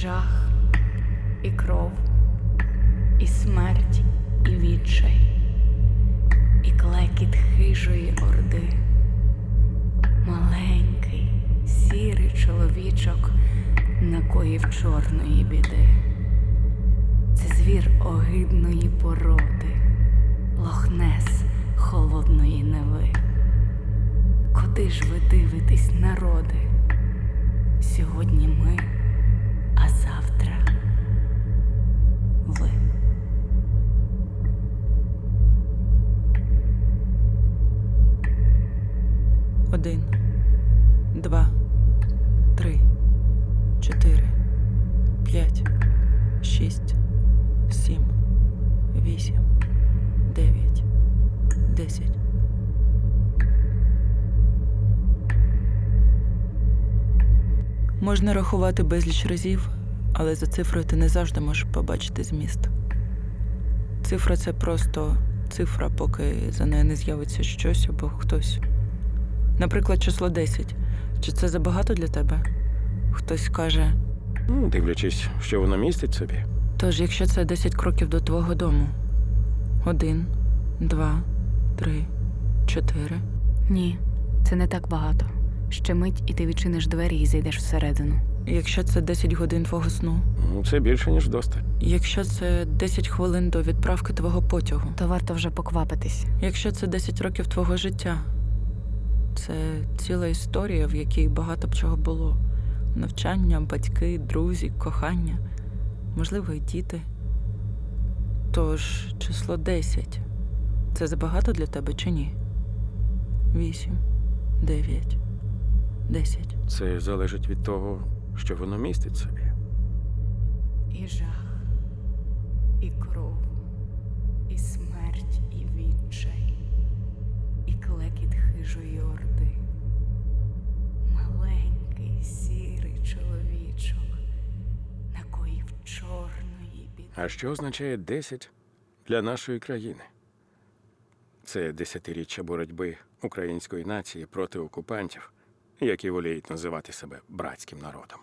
жах, і кров, і смерть, і відчай, і клекіт хижої орди. Маленький, сірий чоловічок накоїв чорної біди. Це звір огидної породи, лохнес холодної неви. Куди ж ви дивитесь, народи? Сьогодні ми, Можна рахувати безліч разів, але за цифрою ти не завжди можеш побачити зміст. Цифра це просто цифра, поки за нею не з'явиться щось або хтось. Наприклад, число 10. Чи це забагато для тебе? Хтось каже: Ну, дивлячись, що воно містить собі. тож, якщо це 10 кроків до твого дому. Один, два, три, чотири. Ні, це не так багато. Ще мить, і ти відчиниш двері і зайдеш всередину. Якщо це 10 годин твого сну. Ну, Це більше, ніж досталь. Якщо це 10 хвилин до відправки твого потягу. То варто вже поквапитись. Якщо це 10 років твого життя. Це ціла історія, в якій багато б чого було: навчання, батьки, друзі, кохання, можливо, і діти. Тож, число 10. Це забагато для тебе чи ні? 8, 9, 10. Це залежить від того, що воно містить собі. І жах, і кров, і смерть, і відчай, і клекіт хижої орди. Маленький сірий чоловічок накоїв чорної біди. А що означає 10 для нашої країни? Це десятиріччя боротьби української нації проти окупантів, які воліють називати себе братським народом.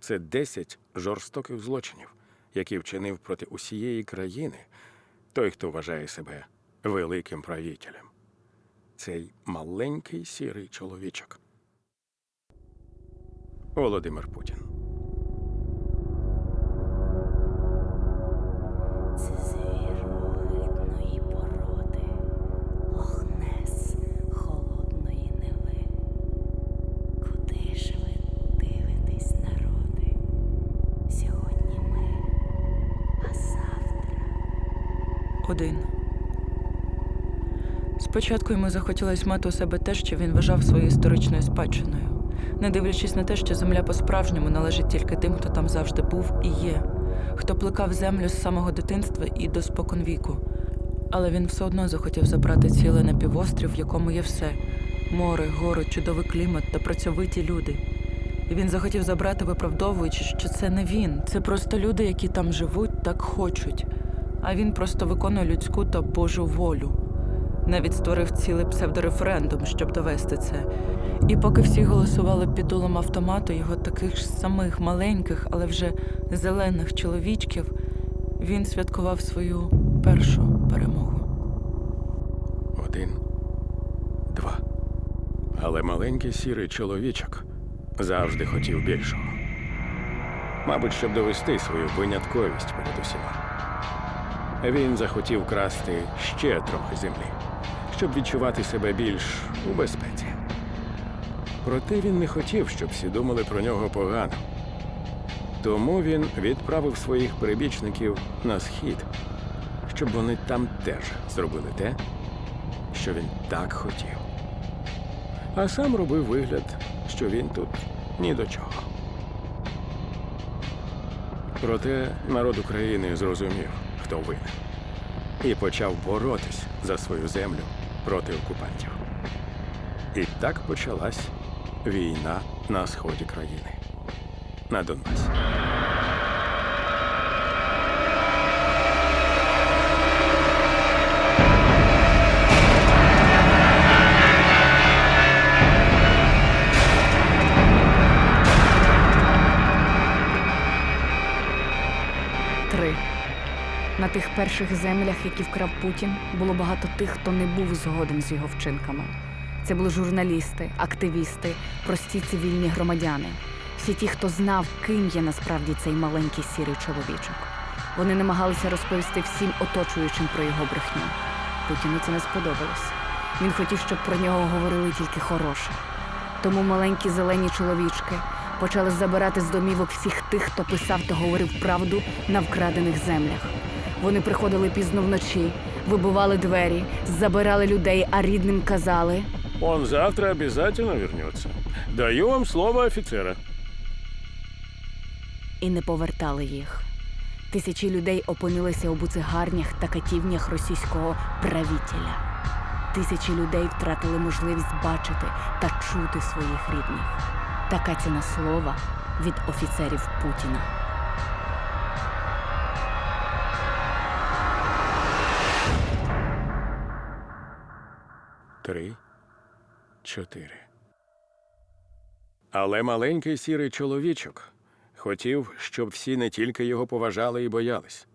Це 10 жорстоких злочинів, які вчинив проти усієї країни той, хто вважає себе великим правителем. Цей маленький сірий чоловічок. Володимир Путін. Один. Спочатку йому захотілося мати у себе те, що він вважав своєю історичною спадщиною, не дивлячись на те, що земля по-справжньому належить тільки тим, хто там завжди був і є, хто плекав землю з самого дитинства і до споконвіку. Але він все одно захотів забрати цілий напівострів, в якому є все: море, гори, чудовий клімат та працьовиті люди. І він захотів забрати, виправдовуючи, що це не він, це просто люди, які там живуть, так хочуть. А він просто виконує людську та Божу волю. Навіть створив цілий псевдореферендум, щоб довести це. І поки всі голосували під дулом автомату його таких ж самих маленьких, але вже зелених чоловічків, він святкував свою першу перемогу. Один, два. Але маленький сірий чоловічок завжди хотів більшого. Мабуть, щоб довести свою винятковість перед усіма. Він захотів красти ще трохи землі, щоб відчувати себе більш у безпеці. Проте він не хотів, щоб всі думали про нього погано. Тому він відправив своїх прибічників на схід, щоб вони там теж зробили те, що він так хотів. А сам робив вигляд, що він тут ні до чого. Проте народ України зрозумів, хто винен, і почав боротись за свою землю проти окупантів. І так почалась війна на сході країни, на Донбасі. Тих перших землях, які вкрав Путін, було багато тих, хто не був згоден з його вчинками. Це були журналісти, активісти, прості цивільні громадяни. Всі ті, хто знав, ким є насправді цей маленький сірий чоловічок. Вони намагалися розповісти всім оточуючим про його брехню. Путіну це не сподобалось. Він хотів, щоб про нього говорили тільки хороше. Тому маленькі зелені чоловічки почали забирати з домівок всіх тих, хто писав та говорив правду на вкрадених землях. Вони приходили пізно вночі, вибивали двері, забирали людей, а рідним казали. Он завтра обязательно вернется. Даю вам слово офицера. і не повертали їх. Тисячі людей опинилися у буцегарнях та катівнях російського правителя. Тисячі людей втратили можливість бачити та чути своїх рідних. Така ціна слова від офіцерів Путіна. Три, чотири. Але маленький сірий чоловічок хотів, щоб всі не тільки його поважали і боялись.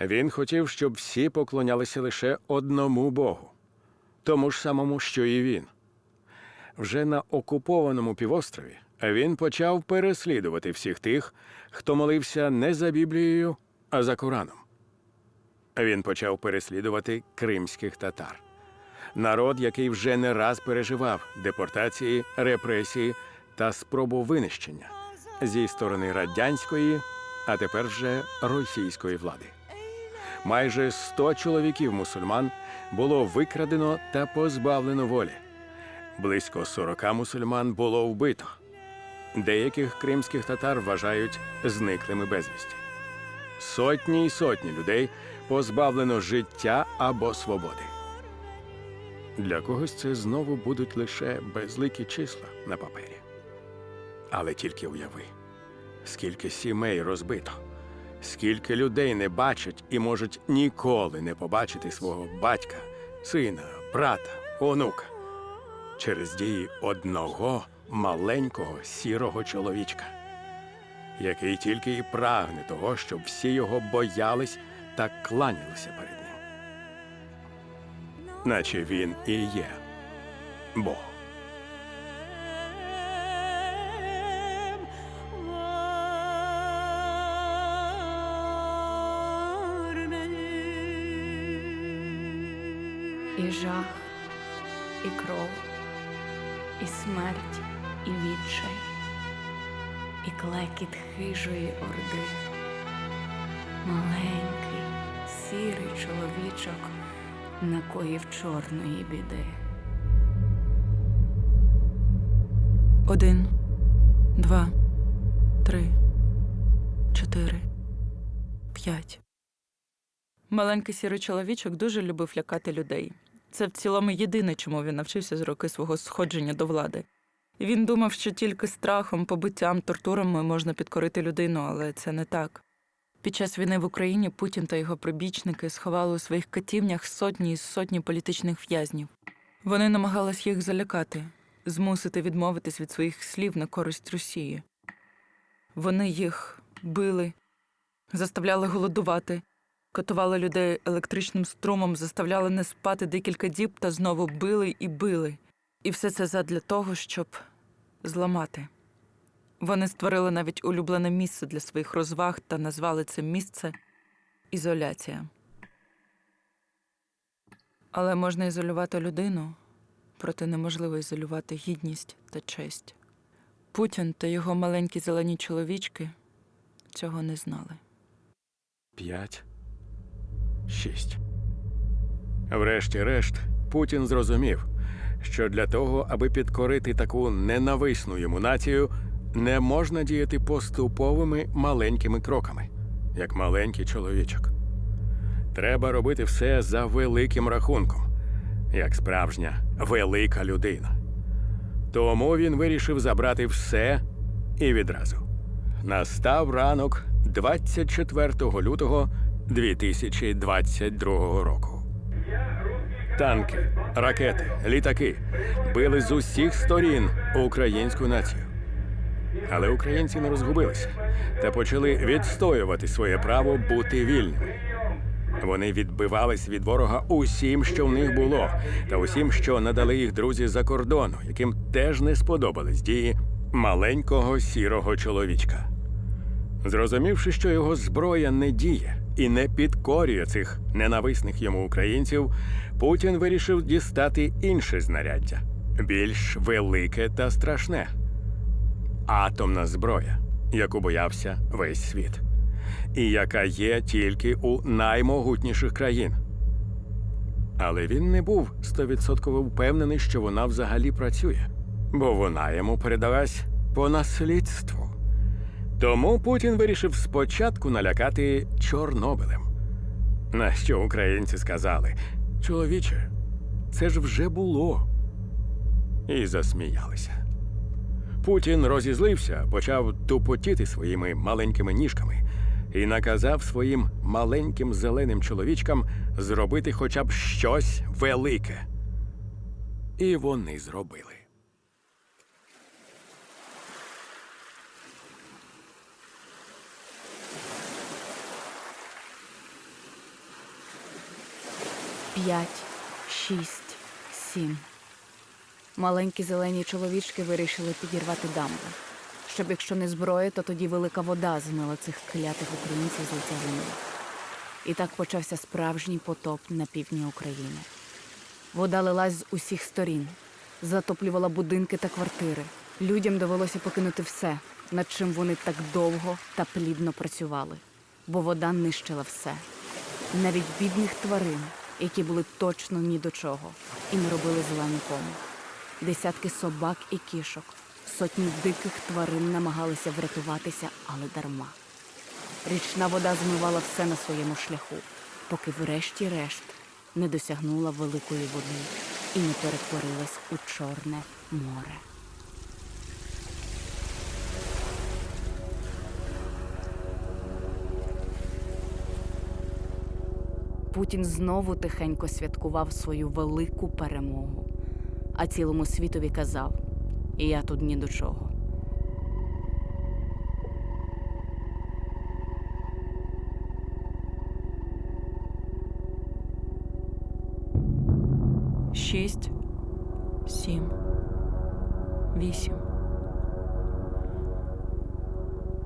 Він хотів, щоб всі поклонялися лише одному Богу, тому ж самому, що і він. Вже на окупованому півострові він почав переслідувати всіх тих, хто молився не за Біблією, а за Кораном. Він почав переслідувати кримських татар народ, який вже не раз переживав депортації, репресії та спробу винищення зі сторони радянської, а тепер вже російської влади. Майже 100 чоловіків мусульман було викрадено та позбавлено волі. Близько 40 мусульман було вбито. Деяких кримських татар вважають зниклими безвісті. Сотні й сотні людей позбавлено життя або свободи. Для когось це знову будуть лише безликі числа на папері. Але тільки уяви, скільки сімей розбито, скільки людей не бачать і можуть ніколи не побачити свого батька, сина, брата, онука через дії одного маленького сірого чоловічка, який тільки і прагне того, щоб всі його боялись та кланялися перед ним наче він і є Бог. І жах, і кров, і смерть, і відчай, і клекіт хижої орди. Маленький, сірий чоловічок накоїв чорної біди. Один, два, три, чотири, п'ять. Маленький сірий чоловічок дуже любив лякати людей. Це в цілому єдине, чому він навчився з роки свого сходження до влади. Він думав, що тільки страхом, побиттям, тортурами можна підкорити людину, але це не так. Під час війни в Україні Путін та його прибічники сховали у своїх катівнях сотні і сотні політичних в'язнів. Вони намагались їх залякати, змусити відмовитись від своїх слів на користь Росії. Вони їх били, заставляли голодувати, катували людей електричним струмом, заставляли не спати декілька діб та знову били і били. І все це задля того, щоб зламати. Вони створили навіть улюблене місце для своїх розваг та назвали це місце ізоляція. Але можна ізолювати людину, проте неможливо ізолювати гідність та честь. Путін та його маленькі зелені чоловічки цього не знали. П'ять. Шість. Врешті-решт, Путін зрозумів, що для того, аби підкорити таку ненависну йому націю, не можна діяти поступовими маленькими кроками, як маленький чоловічок. Треба робити все за великим рахунком, як справжня велика людина. Тому він вирішив забрати все і відразу. Настав ранок 24 лютого 2022 року. Танки, ракети, літаки били з усіх сторін українську націю. Але українці не розгубилися та почали відстоювати своє право бути вільними. Вони відбивались від ворога усім, що в них було, та усім, що надали їх друзі за кордону, яким теж не сподобались дії маленького сірого чоловічка. Зрозумівши, що його зброя не діє і не підкорює цих ненависних йому українців, Путін вирішив дістати інше знаряддя більш велике та страшне атомна зброя, яку боявся весь світ, і яка є тільки у наймогутніших країн. Але він не був стовідсотково впевнений, що вона взагалі працює, бо вона йому передалась по наслідству. Тому Путін вирішив спочатку налякати Чорнобилем. На що українці сказали: чоловіче, це ж вже було. І засміялися. Путін розізлився, почав тупотіти своїми маленькими ніжками і наказав своїм маленьким зеленим чоловічкам зробити хоча б щось велике. І вони зробили. П'ять, шість, сім. Маленькі зелені чоловічки вирішили підірвати дамбу. Щоб якщо не зброя, то тоді велика вода змила цих клятих українців з лиця землі. І так почався справжній потоп на півдні України. Вода лилась з усіх сторін, затоплювала будинки та квартири. Людям довелося покинути все, над чим вони так довго та плідно працювали, бо вода нищила все навіть бідних тварин, які були точно ні до чого, і не робили зла нікому. Десятки собак і кішок, сотні диких тварин намагалися врятуватися, але дарма. Річна вода змивала все на своєму шляху, поки врешті-решт не досягнула великої води і не перетворилась у Чорне море. Путін знову тихенько святкував свою велику перемогу, а цілому світові казав: і Я тут ні до чого. Шість, сім, вісім.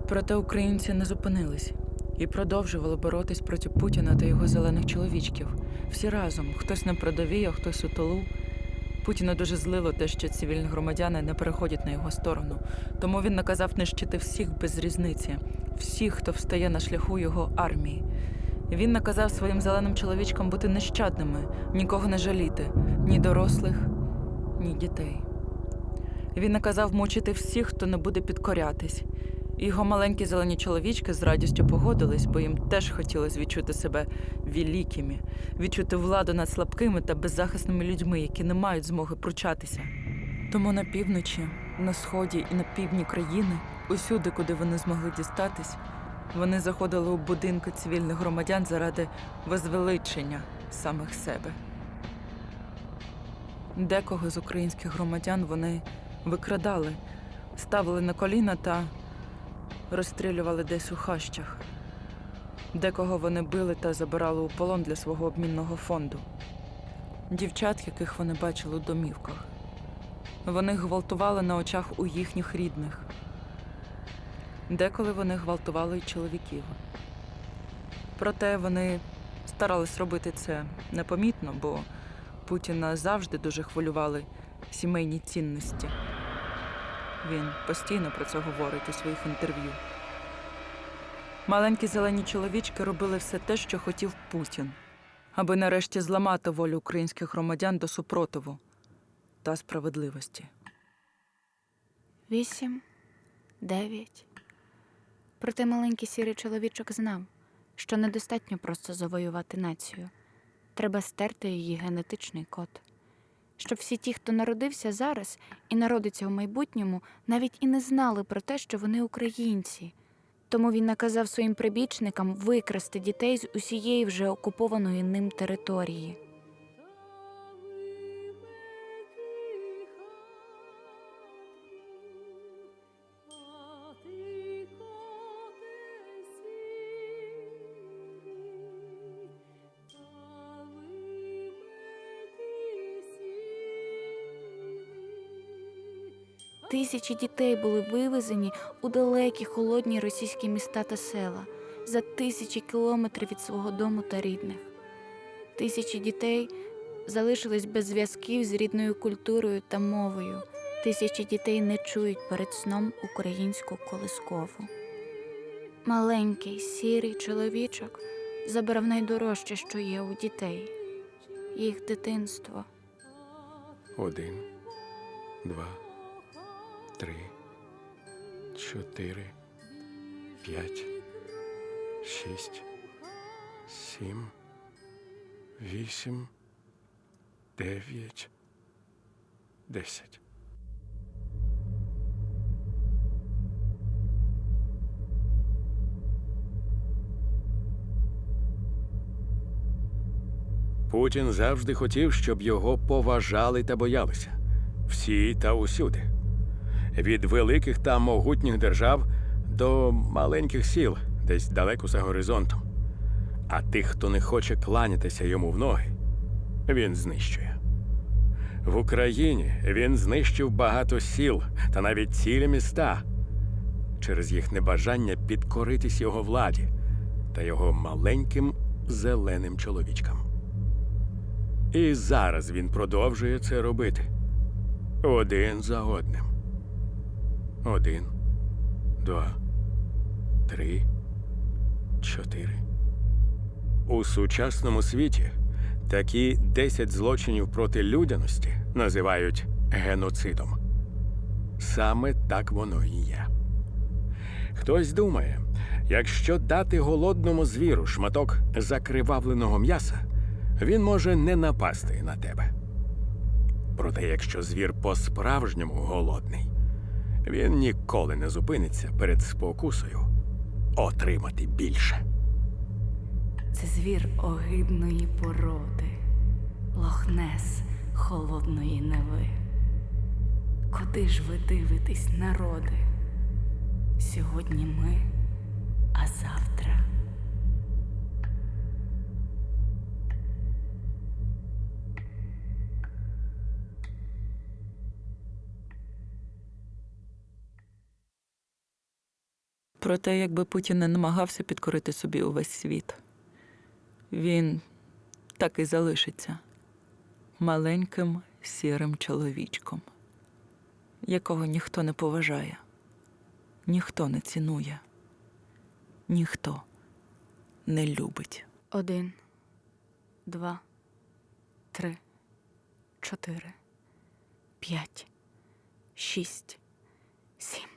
Проте українці не зупинились і продовжували боротись проти Путіна та його зелених чоловічків. Всі разом, хтось на передовій, а хтось у тилу. Путіна дуже злило те, що цивільні громадяни не переходять на його сторону. Тому він наказав нищити всіх без різниці, всіх, хто встає на шляху його армії. Він наказав своїм зеленим чоловічкам бути нещадними, нікого не жаліти, ні дорослих, ні дітей. Він наказав мучити всіх, хто не буде підкорятись. Його маленькі зелені чоловічки з радістю погодились, бо їм теж хотілося відчути себе великими, відчути владу над слабкими та беззахисними людьми, які не мають змоги пручатися. Тому на півночі, на сході і на півдні країни, усюди, куди вони змогли дістатись, вони заходили у будинки цивільних громадян заради возвеличення самих себе. Декого з українських громадян вони викрадали, ставили на коліна та розстрілювали десь у хащах. Декого вони били та забирали у полон для свого обмінного фонду. Дівчат, яких вони бачили у домівках. Вони гвалтували на очах у їхніх рідних. Деколи вони гвалтували й чоловіків. Проте вони старались робити це непомітно, бо Путіна завжди дуже хвилювали сімейні цінності. Він постійно про це говорить у своїх інтерв'ю. Маленькі зелені чоловічки робили все те, що хотів Путін, аби нарешті зламати волю українських громадян до супротиву та справедливості. Вісім, дев'ять. Проте маленький сірий чоловічок знав, що недостатньо просто завоювати націю. Треба стерти її генетичний код. Щоб всі ті, хто народився зараз і народиться в майбутньому, навіть і не знали про те, що вони українці. Тому він наказав своїм прибічникам викрасти дітей з усієї вже окупованої ним території. Тисячі дітей були вивезені у далекі холодні російські міста та села за тисячі кілометрів від свого дому та рідних. Тисячі дітей залишились без зв'язків з рідною культурою та мовою. Тисячі дітей не чують перед сном українську колискову. Маленький сірий чоловічок забрав найдорожче, що є у дітей їх дитинство. Один, два, три, чотири, п'ять, шість, сім, вісім, дев'ять, десять. Путін завжди хотів, щоб його поважали та боялися всі та усюди. Від великих та могутніх держав до маленьких сіл, десь далеко за горизонтом. А тих, хто не хоче кланятися йому в ноги, він знищує. В Україні він знищив багато сіл та навіть цілі міста через їх небажання підкоритись його владі та його маленьким зеленим чоловічкам. І зараз він продовжує це робити. Один за одним. Один, два, три, чотири. У сучасному світі такі 10 злочинів проти людяності називають геноцидом. Саме так воно і є. Хтось думає, якщо дати голодному звіру шматок закривавленого м'яса, він може не напасти на тебе. Проте, якщо звір по-справжньому голодний, він ніколи не зупиниться перед спокусою отримати більше. Це звір огидної породи, лохнес холодної неви. Куди ж ви дивитесь, народи? Сьогодні ми, а завтра. Проте, якби Путін не намагався підкорити собі увесь світ, він так і залишиться маленьким сірим чоловічком, якого ніхто не поважає, ніхто не цінує, ніхто не любить. Один, два, три, чотири, п'ять, шість, сім,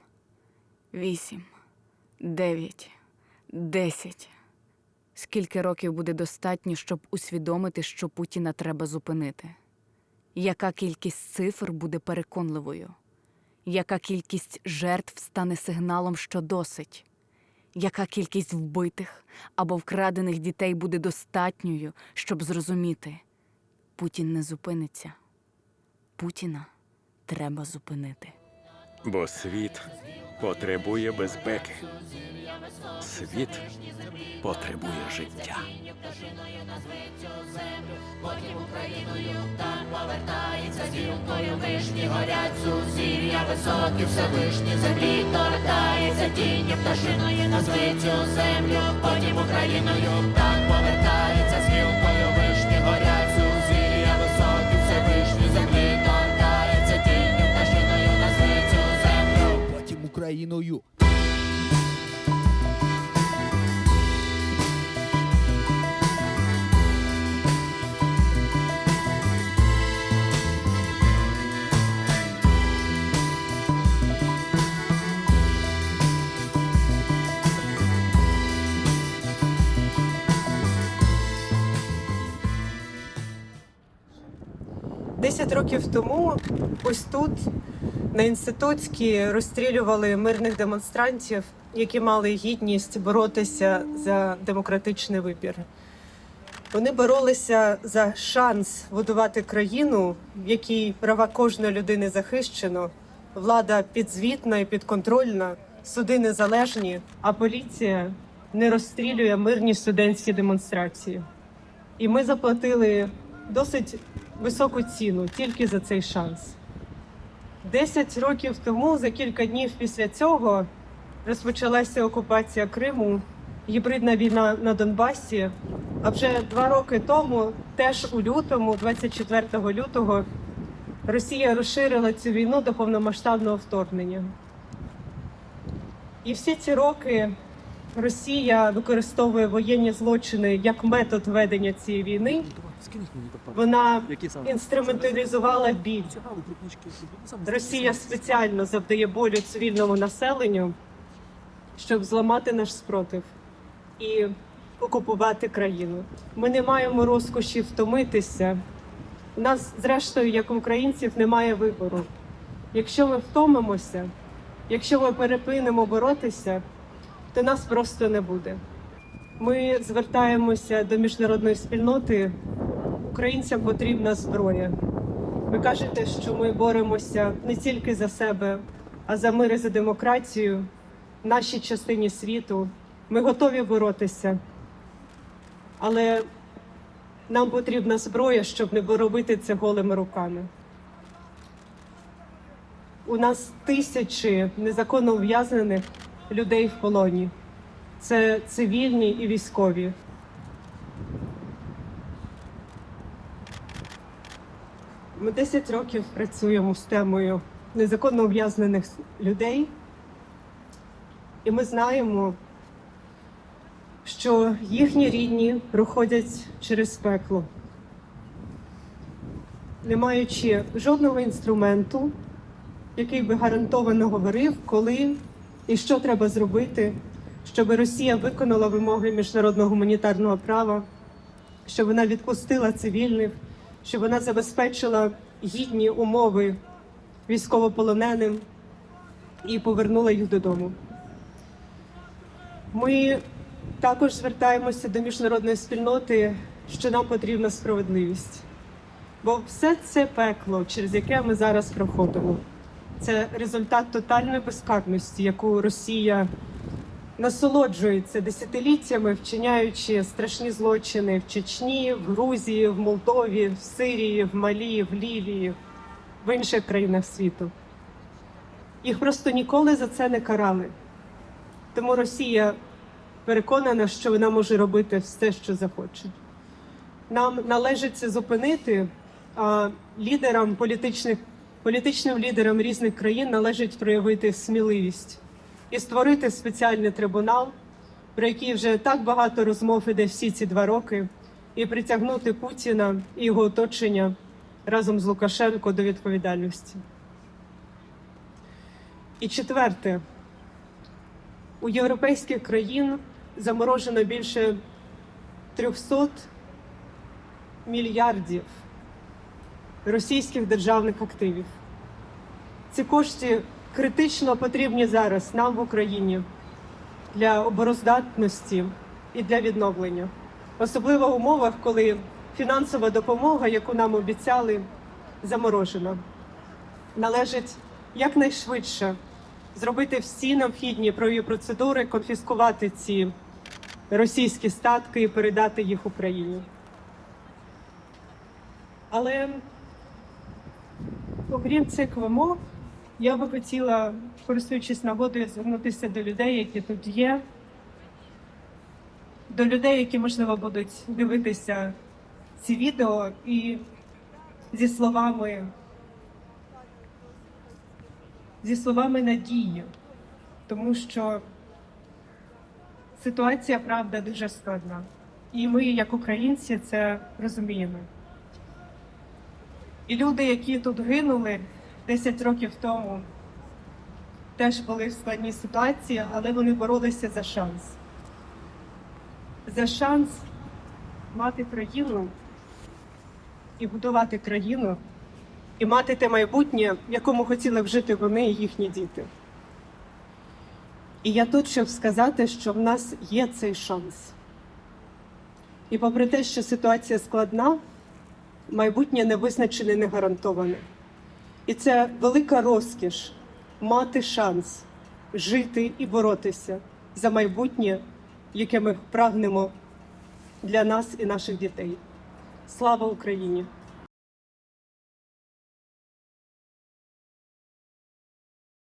вісім, дев'ять, десять. Скільки років буде достатньо, щоб усвідомити, що Путіна треба зупинити? Яка кількість цифр буде переконливою? Яка кількість жертв стане сигналом, що досить? Яка кількість вбитих або вкрадених дітей буде достатньою, щоб зрозуміти, Путін не зупиниться. Путіна треба зупинити. Бо світ потребує безпеки. Світ потребує життя. Потім Україною там повертається Зіркою вишні горять сузір'я високі Всевишні землі торкається тіння пташиної назви цю землю, потім Україною так повертається з I know you. 10 років тому ось тут на інститутській розстрілювали мирних демонстрантів, які мали гідність боротися за демократичний вибір. Вони боролися за шанс будувати країну, в якій права кожної людини захищено, влада підзвітна і підконтрольна, суди незалежні, а поліція не розстрілює мирні студентські демонстрації. І ми заплатили досить високу ціну тільки за цей шанс. Десять років тому, за кілька днів після цього, розпочалася окупація Криму, гібридна війна на Донбасі. А вже два роки тому, теж у лютому, 24 лютого, Росія розширила цю війну до повномасштабного вторгнення. І всі ці роки Росія використовує воєнні злочини як метод ведення цієї війни. Вона інструменталізувала біль. Росія спеціально завдає болю цивільному населенню, щоб зламати наш спротив і окупувати країну. Ми не маємо розкоші втомитися. У нас, зрештою, як українців, немає вибору. Якщо ми втомимося, якщо ми перепинемо боротися, то нас просто не буде. Ми звертаємося до міжнародної спільноти. Українцям потрібна зброя. Ви кажете, що ми боремося не тільки за себе, а за мир і за демократію в нашій частині світу. Ми готові боротися, але нам потрібна зброя, щоб не робити це голими руками. У нас тисячі незаконно ув'язнених людей в полоні. Це цивільні і військові. Ми 10 років працюємо з темою незаконно ув'язнених людей, і ми знаємо, що їхні рідні проходять через пекло, не маючи жодного інструменту, який би гарантовано говорив, коли і що треба зробити, щоб Росія виконала вимоги міжнародного гуманітарного права, щоб вона відпустила цивільних, щоб вона забезпечила гідні умови військовополоненим і повернула їх додому. Ми також звертаємося до міжнародної спільноти, що нам потрібна справедливість. Бо все це пекло, через яке ми зараз проходимо, це результат тотальної безкарності, яку Росія насолоджується десятиліттями, вчиняючи страшні злочини в Чечні, в Грузії, в Молдові, в Сирії, в Малі, в Лівії, в інших країнах світу. Їх просто ніколи за це не карали. Тому Росія переконана, що вона може робити все, що захоче. Нам належить це зупинити, а лідерам політичних, політичним лідерам різних країн належить проявити сміливість і створити спеціальний трибунал, про який вже так багато розмов іде всі ці два роки, і притягнути Путіна і його оточення разом з Лукашенко до відповідальності. І четверте, у європейських країн заморожено більше 300 мільярдів російських державних активів. Ці кошти критично потрібні зараз нам в Україні для обороздатності і для відновлення, особливо в умовах, коли фінансова допомога, яку нам обіцяли, заморожена. Належить якнайшвидше зробити всі необхідні правові процедури, конфіскувати ці російські статки і передати їх Україні. Але окрім цих вимог, я би хотіла, користуючись нагодою, звернутися до людей, які тут є, до людей, які, можливо, будуть дивитися ці відео і зі словами, зі словами надії, тому що ситуація, правда, дуже складна. І ми, як українці, це розуміємо. І люди, які тут гинули 10 років тому, теж були в складній ситуації, але вони боролися за шанс. За шанс мати країну і будувати країну, і мати те майбутнє, в якому хотіли б жити вони і їхні діти. І я тут, щоб сказати, що в нас є цей шанс. І попри те, що ситуація складна, майбутнє не визначене, не гарантоване. І це велика розкіш мати шанс жити і боротися за майбутнє, яке ми прагнемо для нас і наших дітей. Слава Україні!